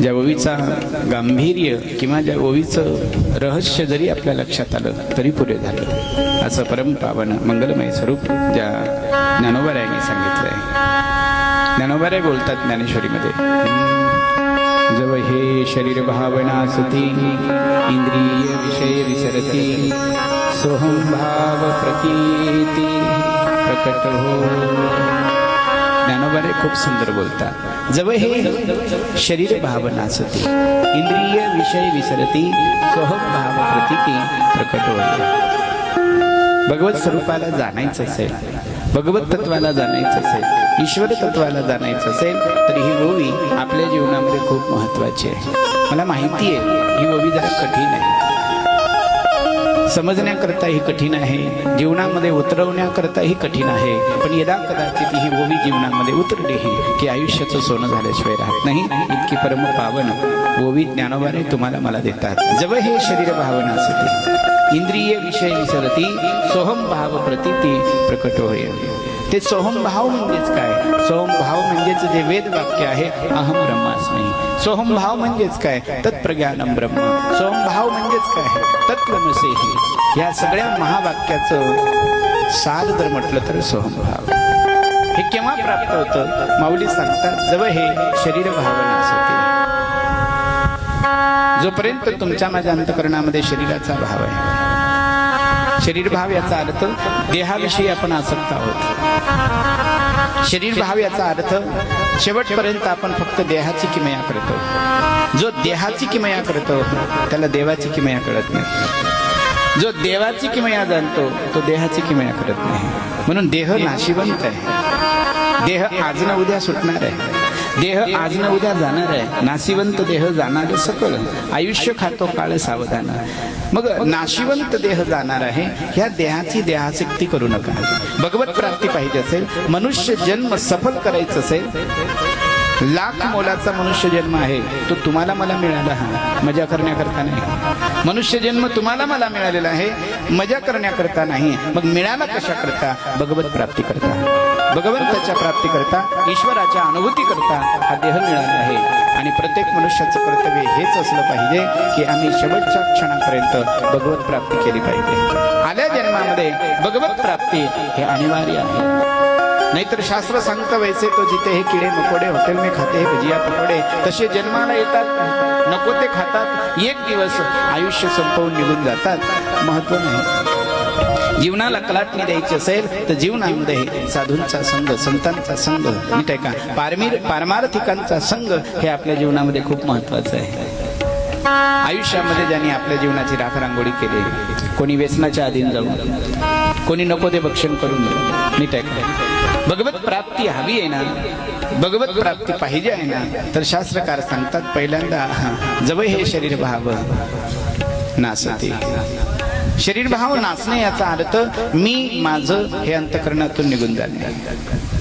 ज्या ओवीचा गांभीर्य किंवा ज्या ओवीचं रहस्य जरी आपल्या लक्षात आलं तरी पुरे झालं. असं परमपावन मंगलमय स्वरूप ज्या ज्ञानोबारायांनी सांगितलंय ज्ञानोबाराय बोलतात ज्ञानेश्वरीमध्ये जव हे शरीर भावना सती इंद्रिय विषय विसरती सोहम भाव प्रतीती प्रकट हो ज्ञानोबाने खूप सुंदर बोलतात. जव हे शरीर भावना नाचते इंद्रिय विषय विसरती सोहम भाव प्रतिती प्रकट होईल भगवत स्वरूपाला जाणायचं असेल भगवत तत्वाला जाणायचं असेल ईश्वर तत्वाला जाणायचं असेल तर ही ओवी आपल्या जीवनामध्ये खूप महत्वाची आहे. मला माहिती आहे ही ओवी जरा कठीण आहे. समजण्याकरताही कठीण आहे. जीवनामध्ये उतरवण्याकरताही कठीण आहे. पण यदा कदाचित ही ओवी जीवनामध्ये उतरली की आयुष्याचं सोनं झाल्याशिवाय राहत नाही. इतकी परम पावन ओवी ज्ञानोबाने तुम्हाला मला देतात. जवळ हे शरीर भावना असते. इंद्रिय विषय विसरती सोहम भाव प्रतीती प्रकट होय. ते सोहम भाव म्हणजेच काय? सोहम भाव म्हणजेच जे वेद वाक्य आहे अहम ब्रह्मास्मी. सोहम भाव म्हणजेच काय? तत्प्रज्ञानम ब्रह्म. सोहमभाव म्हणजेच काय? तत्वमसेही या सगळ्या महावाक्याचं सार जर म्हटलं तर सोहमभाव हे केव्हा प्राप्त होतं? माऊली सांगतात जवळ हे शरीर भावना असते. जोपर्यंत तुमच्या माझ्या अंतकरणामध्ये शरीराचा भाव आहे. शरीर भाव याचा अर्थ देहाविषयी आपण आसक्त आहोत. शरीर भाव याचा अर्थ शेवटपर्यंत आपण फक्त देहाची किमया करतो. जो देहाची किमया करतो त्याला देवाची किमया कळत नाही. जो देवाची किमया जाणतो तो देहाची किमया करत नाही. म्हणून देह नाशिवंत आहे. देह आज ना उद्या सुटणार आहे. देह आज न उद्या जाणार आहे. नाशिवंत देह जाणार सकल. आयुष्य खातो काळ सावधान. मग नाशिवंत देह जाणार आहे ह्या देहाची देहासक्ती करू नका. भगवत प्राप्ती पाहिजे असेल मनुष्य जन्म सफल करायचं असेल लाख मोलाचा मनुष्य जन्म आहे तो तुम्हाला मला मिळाला हा. मजा करण्याकरता नाही. मनुष्य जन्म तुम्हाला मला मिळालेला आहे मजा करण्याकरता नाही. मग मिळाला कशा करता भगवत प्राप्ती करता. भगवंताच्या प्राप्ती करता ईश्वराच्या अनुभूती करता हा देह मिळाला आहे. आणि प्रत्येक मनुष्याचं कर्तव्य हेच असलं पाहिजे की आम्ही शेवटच्या क्षणापर्यंत भगवत प्राप्ती केली पाहिजे. आल्या जन्मामध्ये भगवत प्राप्ती हे अनिवार्य आहे. नाहीतर शास्त्र सांगतं वैसे तो जिथे हे किडे मकोडे हॉटेल मी खाते हे भजिया पकोडे तसे जन्माला येतात. नको ते खातात. एक दिवस आयुष्य संपवून निघून जातात. महत्त्व नाही. जीवनाला कलाटणी द्यायची असेल तर जीवनामध्ये साधूंचा संघ संतांचा संघ नीट आहे का? पारमीर पारमार्थिकांचा संघ हे आपल्या जीवनामध्ये खूप महत्वाचं आहे. आयुष्यामध्ये ज्यांनी आपल्या जीवनाची राखरांगोळी केली कोणी व्यसनाच्या अधीन जाऊन कोणी नको ते भक्षण करून नीट आहे भगवत प्राप्ती हवी आहे ना? भगवत प्राप्ती पाहिजे आहे ना? तर शास्त्रकार सांगतात पहिल्यांदा जवळ हे शरीर भाव नासते. शरीर भाव नाचणे याचा अर्थ मी माझं हे अंतकरणातून निघून जाणे.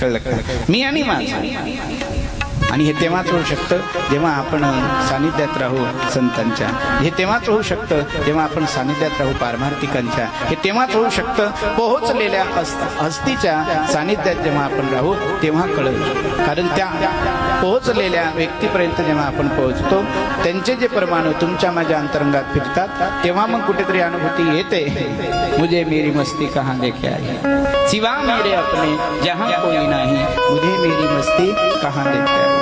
कळलं कळलं मी आणि माझं. आणि हे तेव्हाच होऊ शकतं जेव्हा आपण सानिध्यात राहू संतांच्या. हे तेव्हाच होऊ शकतं जेव्हा आपण सानिध्यात राहू पारमार्थिकांच्या. हे तेव्हाच होऊ शकतं पोहोचलेल्या हस्तीच्या सानिध्यात जेव्हा आपण राहू तेव्हा कळेल. कारण त्या पोहोचलेल्या व्यक्तीपर्यंत जेव्हा आपण पोहोचतो त्यांचे जे परमाणू तुमच्या माझ्या अंतरंगात फिरतात तेव्हा मग कुठेतरी अनुभूती येते. मुझे मेरी मस्ती कहा देखे आहे सिवा मेरे अपने जहां कोई नाही. मुझे मेरी मस्ती कहा देखे आहे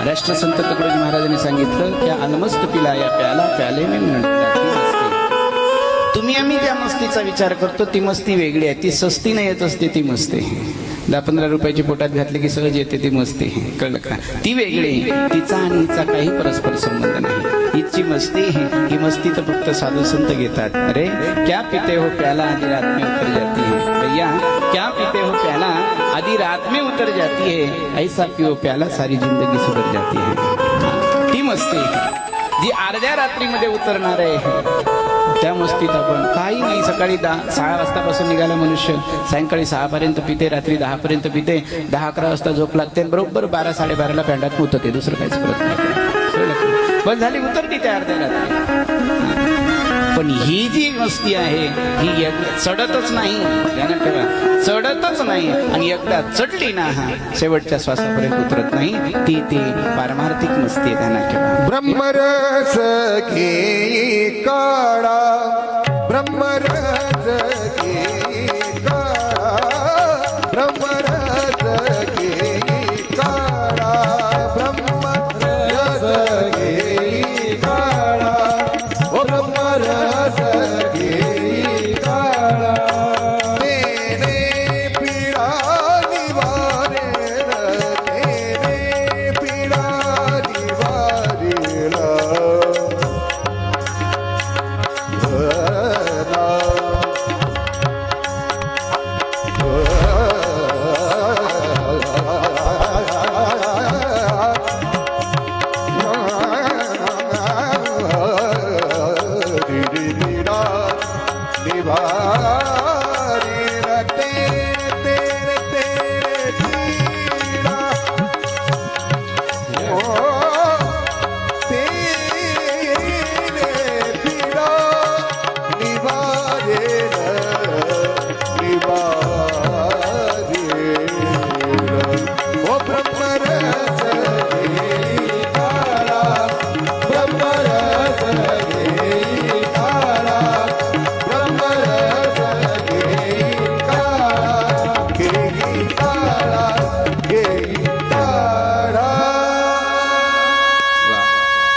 महाराष्ट्र संत तुकडोजी महाराजांनी सांगितलं की अलमस्त पिला या प्याला प्याले मी म्हणला तुम्ही आम्ही ज्या मस्तीचा विचार करतो ती मस्ती वेगळी आहे. ती सस्ती नाही येत असते ती मस्ती. दहा पंधरा रुपयाची पोटात घातली की सहज येते ती मस्ती. कळलं का? ती वेगळी तिचा आणि हिचा काही परस्पर संबंध नाही. हिची मस्ती ही मस्ती तर फक्त साधू संत घेतात. अरे क्या पिते हो प्याला आधी रात्री उतर जाते भैया क्या पिते हो प्याला आधी रात में उतर जाती है। ऐसा पिओ प्याला सारी जिंदगी सुधर जाती है। ती मस्ती। जी अर्ध्या रात्रीमध्ये उतरणार आहे त्या मस्तीत आपण काही नाही. सकाळी दहा सहा वाजतापासून निघाला मनुष्य. सायंकाळी सहा पर्यंत पिते रात्री दहा पर्यंत पिते. दहा अकरा वाजता झोप लागते बरोबर बारा साडेबाराला पॅन्डात उतरते दुसरं काहीच करत नाही. पण बस झाली उतरती त्या अर्ध्या रात्री. पण ही जी मस्ती आहे ही एक चढतच नाही. ध्यानात ठेवा. चढतच नाही आणि एकदा चढली ना हा शेवटच्या श्वासापर्यंत उतरत नाही. ती ती पारमार्थिक मस्ती आहे ध्यानात ठेवा. ब्रह्मरस घे काळा ब्रह्मरस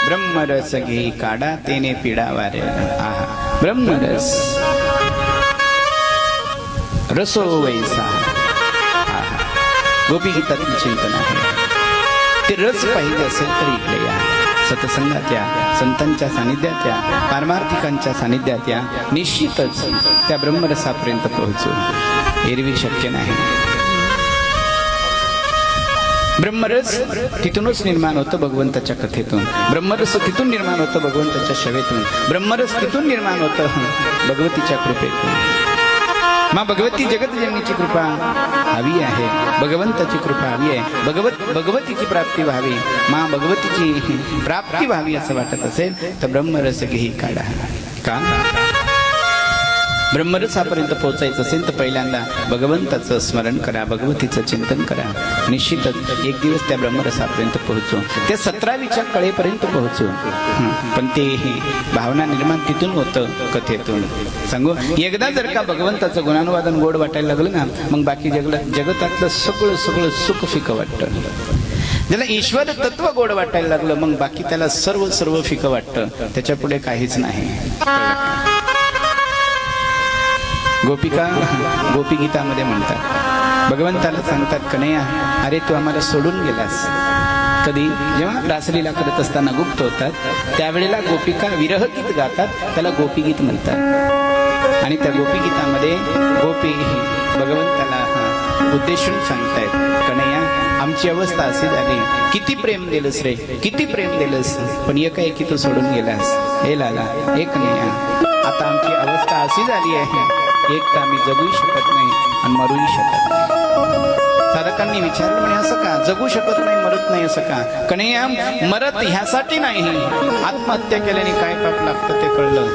ब्रह्मरस काळा घे काढा तेने पिडा वारे आहा ब्रह्मरस रसो वैसा गोपी गीतातील चिंतन आहे ते रस पाहिजे असेल तर इकडे या सतसंगात या संतांच्या सानिध्यात या पारमार्थिकांच्या सानिध्यात या निश्चितच त्या ब्रह्मरसापर्यंत पोहोचू. एरवी शक्य नाही. ब्रह्मरस तिथूनच निर्माण होतं भगवंताच्या कथेतून. ब्रह्मरस तिथून निर्माण होतं भगवंताच्या शवेतून. ब्रह्मरस तिथून निर्माण होतं भगवतीच्या कृपेतून. मा भगवती जगतजननीची कृपा हवी आहे. भगवंताची कृपा हवी आहे. भगवत भगवतीची प्राप्ती व्हावी. मा भगवतीची प्राप्ती व्हावी असं वाटत असेल तर ब्रह्मरस घेई काढा. का? ब्रह्मरसापर्यंत पोहोचायचं असेल तर पहिल्यांदा भगवंताचं स्मरण करा भगवतीचं चिंतन करा. निश्चितच एक दिवस त्या ब्रह्मरसापर्यंत पोहोचू. त्या सतरावीच्या कळेपर्यंत पोहोचू. पण ते भावना निर्माण तिथून होतं कथेतून. सांगू एकदा जर का भगवंताचं गुणानुवादन गोड वाटायला लागलं ना मग बाकी जगलं जगतातलं सगळं सगळं सुख फिकं वाटतं. ज्याला ईश्वर तत्व गोड वाटायला लागलं मग बाकी त्याला सर्व सर्व फिकं वाटतं. त्याच्या पुढे काहीच नाही. गोपिका गोपी गीतामध्ये म्हणतात भगवंताला सांगतात कन्हैया अरे तू आम्हाला सोडून गेलास. कधी? जेव्हा रासलीला करत असताना गुप्त होतात त्यावेळेला गोपिका विरह गीत गातात त्याला गोपी गीत म्हणतात. आणि त्या गोपी गीतामध्ये गोपी भगवंताला हा, उद्देशून सांगतायत कन्हैया आमची अवस्था अशी झाली. किती प्रेम दिलंस रे किती प्रेम दिलंस. पण एकाएकी तू सोडून गेलास. हे लाला एक नाही आता आमची अवस्था अशी झाली आहे. एक तर आम्ही जगूही शकत नाही आणि मरूही शकत नाही. साधकांनी विचारलं म्हणे असं का? जगू शकत नाही मरत नाही असं का? कन्हैया मरत ह्यासाठी नाही. आत्महत्या केल्याने काय पाप लागतं ते कळलं.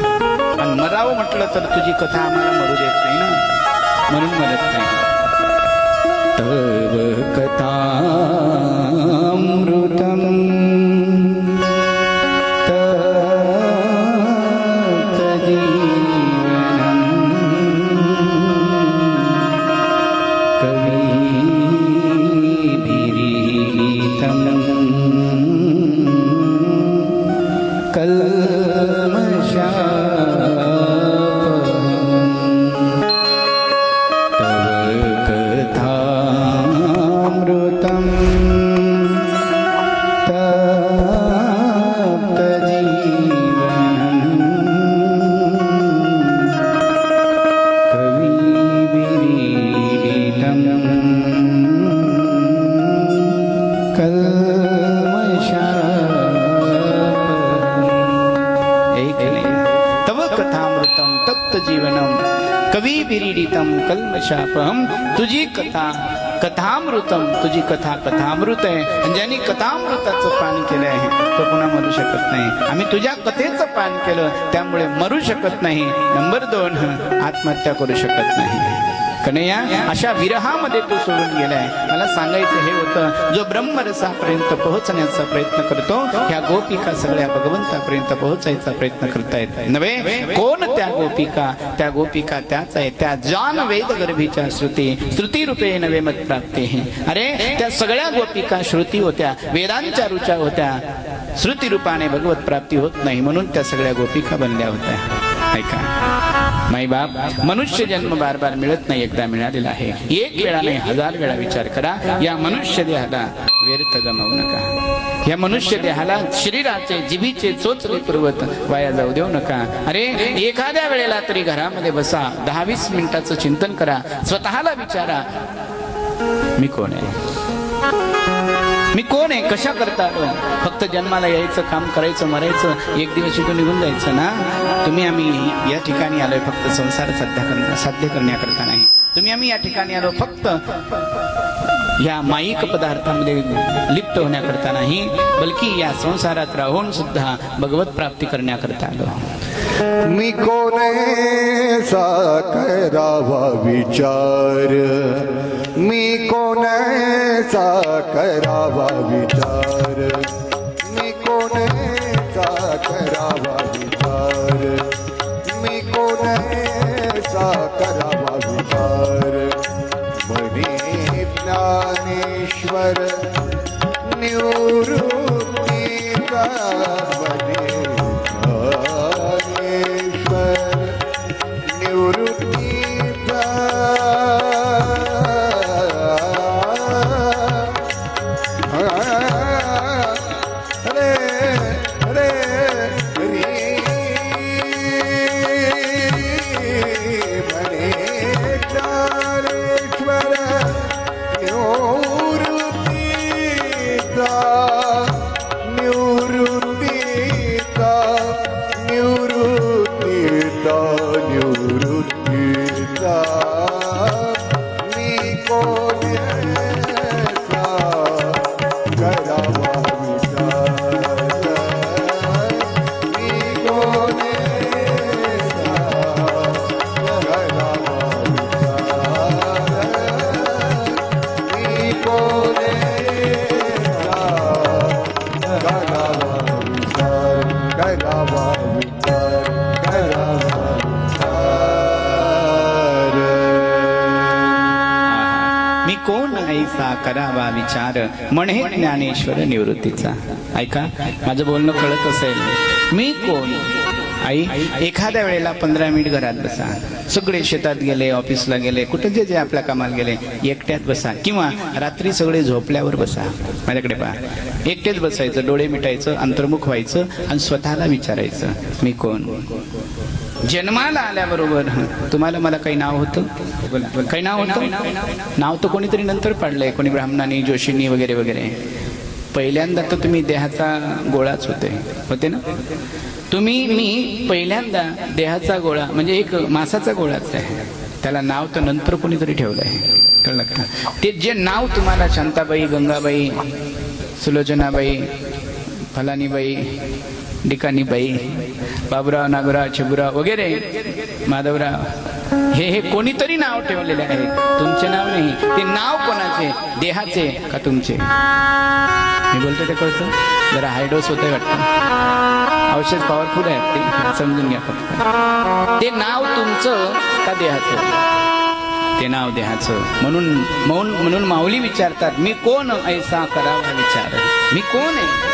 आणि मरावं म्हटलं तर तुझी कथा आम्हाला मरू देत नाही ना? म्हणून मरत नाही. तव कथा तुझी कथा कथामृत आहे. आणि ज्यांनी कथामृताचं पान केलं आहे तो पुन्हा मरू शकत नाही. आम्ही तुझ्या कथेचं पान केलं त्यामुळे मरू शकत नाही. नंबर दोन आत्महत्या करू शकत नाही. कन्हैया अशा विरहामध्ये तो सोडून गेलाय. मला सांगायचं हे होतं जो ब्रह्मरसापर्यंत पोहोचण्याचा प्रयत्न करतो ह्या गोपिका सगळ्या भगवंतापर्यंत पोहोचायचा प्रयत्न करतायत. नव्हे? कोण त्या गोपिका? त्या गोपिका त्याच आहे. त्या जान वेद गर्भीच्या श्रुती श्रुती रूपे नवे मत प्राप्ती अरे त्या सगळ्या गोपिका श्रुती होत्या वेदांच्या रुचा होत्या. श्रुती रूपाने भगवत प्राप्ती होत नाही म्हणून त्या सगळ्या गोपिका बनल्या होत्या. ऐका माई बाप मनुष्य जन्म बार बार मिळत नाही एकदा मिळालेला आहे. एक वेळा नाही हजार वेळा विचार करा. या मनुष्य देहाला व्यर्थ गमावू नका. या मनुष्य देहाला शरीराचे जिभीचे चोचले पर्वत वाया जाऊ देऊ नका. अरे एखाद्या वेळेला तरी घरामध्ये बसा. दहा वीस मिनिटाचं चिंतन करा. स्वतःला विचारा मी कोण आहे? मी कोण आहे? कशा करता? आलो फक्त जन्माला यायचं काम करायचं मरायचं एक दिवस इथून निघून जायचं ना? तुम्ही आम्ही या ठिकाणी आलोय फक्त संसार साध्य करण्या साध्य करण्याकरता नाही. तुम्ही आम्ही या ठिकाणी आलो फक्त या माईक पदार्थामध्ये लिप्त होण्याकरता नाही बलकी या संसारात राहून सुद्धा भगवत प्राप्ती करण्याकरता आलो. मी कोणचा करावा विचार? मी कोणाचा करावा विचार? मी कोणाचा करावा विचार? मी कोणाचा करावा विचार? म्हणे ज्ञानेश्वर निवृत्तीचा म्हणे कोण करावा विचार. म्हणे ज्ञानेश्वर निवृत्तीचा. ऐका माझं बोलणं कळत असेल. मी कोण? आई एखाद्या वेळेला पंधरा मिनिट घरात बसा. सगळे शेतात गेले ऑफिसला गेले कुठं जे जे आपल्या कामाला गेले एकट्यात बसा. किंवा रात्री सगळे झोपल्यावर बसा. माझ्याकडे पहा. एकटेच बसायचं डोळे मिटायचं अंतर्मुख व्हायचं आणि स्वतःला विचारायचं. मी कोण? जन्माला आल्याबरोबर तुम्हाला मला काही नाव होतं? काही नाव होतं? नाव तर कोणीतरी नंतर पाडलंय कोणी ब्राह्मणांनी जोशींनी वगैरे वगैरे. पहिल्यांदा तर तुम्ही देहाचा गोळाच होते. होते ना? तुम्ही मी पहिल्यांदा देहाचा गोळा म्हणजे एक मासाचा गोळाच आहे. त्याला नाव तर नंतर कोणीतरी ठेवलं आहे. कळलं का? ते जे नाव तुम्हाला शांताबाई गंगाबाई सुलोचनाबाई फलानीबाई डिकानीबाई बाबुराव नागराव छबुराव वगैरे माधवराव. हे हे कोणीतरी नाव ठेवलेले आहे. तुमचे नाव नाही. ते नाव कोणाचे? देहाचे का तुमचे? मी बोलतो ते कळतं? जरा हायडोस होते वाटतं. औषध पॉवरफुल आहे. ते समजून घ्या फक्त. ते नाव तुमचं का देहाचं? ते नाव देहाचं. म्हणून मौन म्हणून माऊली विचारतात मी कोण ऐसा करावा विचार? मी कोण आहे?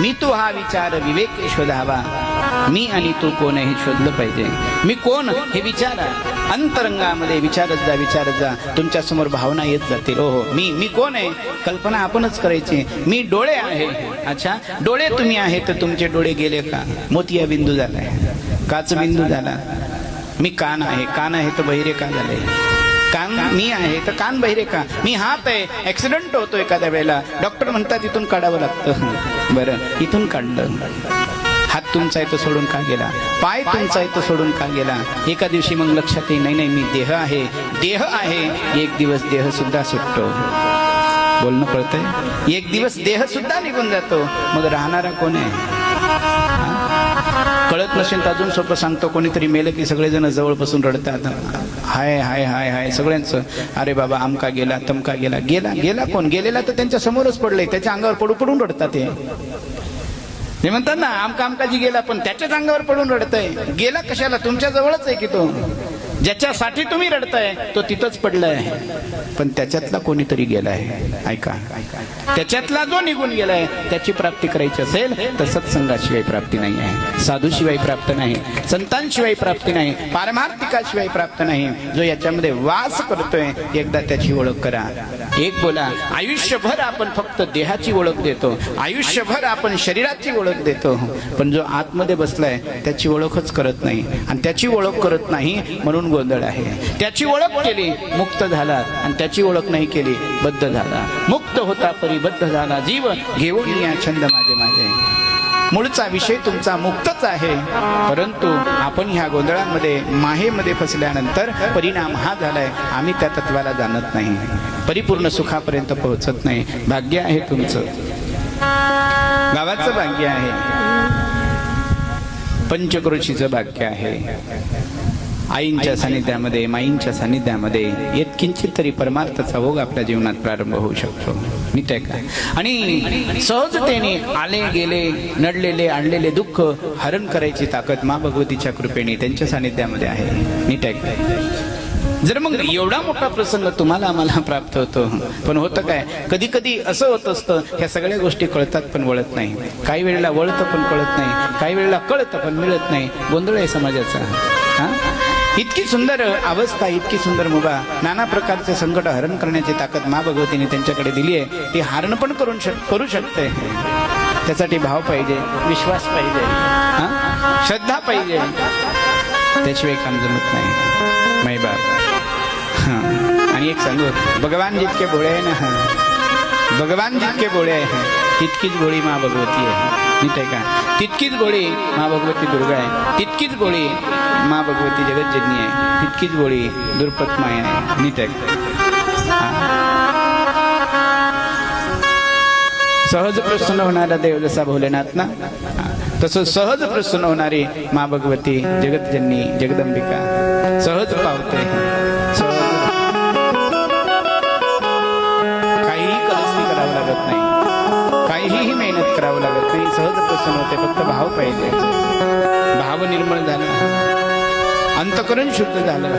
मी तो हा विचार विवेक शोधावा मी आणि तू कोण हे शोधलं पाहिजे. मी कोण? हे विचारा. अंतरंगामध्ये विचारत जा विचारत जा. तुमच्यासमोर भावना येत जातील. हो हो मी मी कोण आहे? कल्पना आपणच करायची. मी डोळे आहे. अच्छा डोळे तुम्ही आहे तर तुमचे डोळे गेले का? मोतिया बिंदू झालाय. काच बिंदू झाला. मी कान आहे. कान आहे तर बहिरे का झाले? कान मी आहे तर कान बहिरे का? मी हात आहे. ऍक्सिडेंट होतो एखाद्या वेळेला. डॉक्टर म्हणतात इथून काढावं लागतं. बरं इथून काढलं. तुमचा इथं सोडून का गेला? पाय तुमचा इथं सोडून का गेला? एका दिवशी मग लक्षात येईल नाही नाही मी देह आहे. देह आहे. एक दिवस देह सुद्धा सुटतो. बोलणं कळतंय एक दिवस देह सुद्धा निघून जातो. मग राहणारा कोण आहे? कळत नसेल तर अजून सोपं सांगतो. कोणीतरी मेलं की सगळेजण जवळपासून रडतात. हाय हाय हाय हाय सगळ्यांचं. अरे बाबा आमका गेला तमका गेला. गेला गेला कोण? गेलेला तर त्यांच्या समोरच पडलंय. त्याच्या अंगावर पडू पडून रडतात ते. ते म्हणतात ना आमका आमकाजी गेला पण त्याच्याच अंगावर पडून रडतय. गेला कशाला? तुमच्या जवळच आहे की तो? ज्याच्यासाठी तुम्ही रडताय तो तिथंच पडलाय. पण त्याच्यातला कोणीतरी गेलाय. ऐका. त्याच्यातला जो निघून गेलाय त्याची प्राप्ती करायची असेल तर सत्संगाशिवाय प्राप्ती नाही आहे. साधूशिवाय प्राप्त नाही. संतांशिवाय प्राप्ती नाही. पारमार्थिकाशिवाय प्राप्त नाही. जो याच्यामध्ये वास करतोय एकदा त्याची ओळख करा. एक बोला आयुष्यभर आपण फक्त देहाची ओळख देतो. आयुष्यभर आपण शरीराची ओळख देतो. पण जो आतमध्ये बसलाय त्याची ओळखच करत नाही. आणि त्याची ओळख करत नाही म्हणून गोंधळ आहे. त्याची ओळख केली मुक्त झाला आणि त्याची ओळख नाही केली बद्ध झाला. मुक्त होता परिबद्ध झाला जीव. घेऊन या छंद माझे माझे. मूळचा विषय तुमचा मुक्तच आहे. परंतु आपण ह्या गोंधळामध्ये माहेमध्ये फसल्यानंतर परिणाम हा झालाय. आम्ही त्या तत्वाला जाणत नाही. परिपूर्ण सुखापर्यंत पोहोचत नाही. भाग्य आहे तुमचं. गावाचं भाग्य आहे. पंचक्रोशीचं भाग्य आहे. आईंच्या सानिध्यामध्ये माईंच्या सानिध्यामध्ये येतकिंचित तरी परमार्थाचा ओघ आपल्या जीवनात प्रारंभ होऊ शकतो. नीट आहे का आणि सहजतेने आले गेले नडलेले आणलेले दुःख हरण करायची ताकद मा भगवतीच्या कृपेने त्यांच्या सानिध्यामध्ये आहे. नीट आहे का? जर मग एवढा मोठा प्रसंग तुम्हाला आम्हाला प्राप्त होतो पण होतं काय? कधी कधी असं होत असतं ह्या सगळ्या गोष्टी कळतात पण वळत नाही. काही वेळेला वळतं पण कळत नाही काही वेळेला कळतं पण मिळत नाही. गोंधळ आहे समाजाचा. हा? इतकी सुंदर अवस्था इतकी सुंदर मुभा नाना प्रकारचे संकट हरण करण्याची ताकद मा भगवतीने त्यांच्याकडे दिली आहे. ती हरण पण करून शक करू शकते. त्यासाठी भाव पाहिजे विश्वास पाहिजे हा? श्रद्धा पाहिजे. त्याशिवाय काम जमत नाही. माई बाप. आणि एक सांगू भगवान जितके भोळे आहे ना हा भगवान जितके भोळे आहे तितकीच गोळी मा भगवती आहे. नीट आहे का? तितकीच गोळी मा भगवती दुर्गा आहे. तितकीच गोळी मा भगवती जगतजननी आहे तितकीच गोळी दुर्पत माय आहे नीट सहज प्रसन्न होणारा देव जसा भोलेनाथ ना? तसं सहज प्रसन्न होणारी मा भगवती जगतजननी जगदंबिका सहज पावते काहीही कलस्ती करावं लागत नाही। काहीही मेहनत करावं लागत नाही सहज प्रसन्न होते फक्त भाव पाहिजे. भाव निर्मळ झाला अंतकरण शुद्ध झालं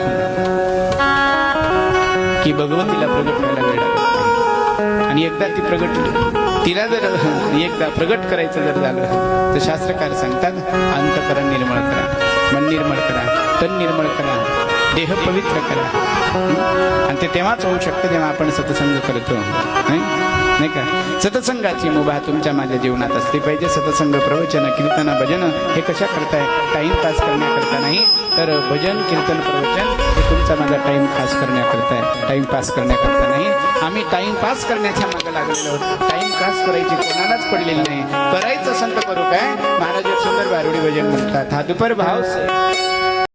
की भगवतीला प्रगट व्हायला वेळ आणि एकदा ती प्रगट तिला जर एकदा प्रगट करायचं जर झालं तर शास्त्रकार सांगतात अंतकरण निर्मळ करा मन निर्मळ करा तन निर्मळ करा देह पवित्र करा. आणि ते तेव्हाच होऊ शकतं जेव्हा आपण सत्संग करतो. नाही का? सतसंगाची मुभा तुमच्या माझ्या जीवनात असली पाहिजे. सतसंग प्रवचन कीर्तन भजन हे कशा करताय? टाइमपास करण्याकरता नाही तर भजन कीर्तन प्रवचन हे तुमचा माझा टाईम पास करण्याकरता आहे. टाइमपास करण्याकरता नाही. आम्ही टाइमपास करण्याच्या मागे लागलेलो टाईम पास करायची कोणालाच पडलेली नाही. करायचं संत करू काय? महाराज सुंदर बारुडी भजन म्हणतात. हा दुपर भाव